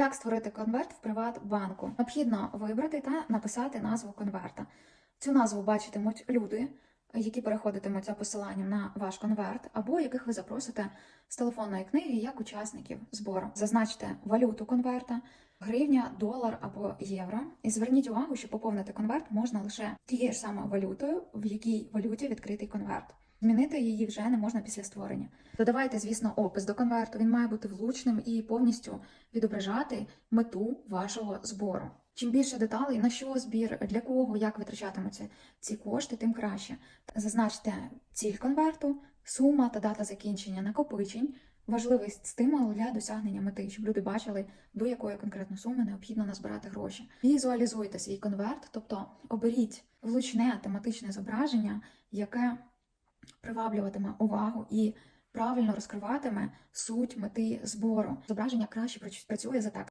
Як створити конверт в Приватбанку? Необхідно вибрати та написати назву конверта. Цю назву бачитимуть люди, які переходитимуть за посиланням на ваш конверт, або яких ви запросите з телефонної книги як учасників збору. Зазначте валюту конверта, гривня, долар або євро. І зверніть увагу, що поповнити конверт можна лише тією ж самою валютою, в якій валюті відкритий конверт. Змінити її вже не можна після створення. Додавайте, звісно, опис до конверту. Він має бути влучним і повністю відображати мету вашого збору. Чим більше деталей, на що збір, для кого, як витрачатимуться ці кошти, тим краще. Зазначте ціль конверту, сума та дата закінчення накопичень, важливий стимул для досягнення мети, щоб люди бачили, до якої конкретно суми необхідно назбирати гроші. Візуалізуйте свій конверт, тобто оберіть влучне тематичне зображення, яке приваблюватиме увагу і правильно розкриватиме суть мети збору. Зображення краще працює за текстом.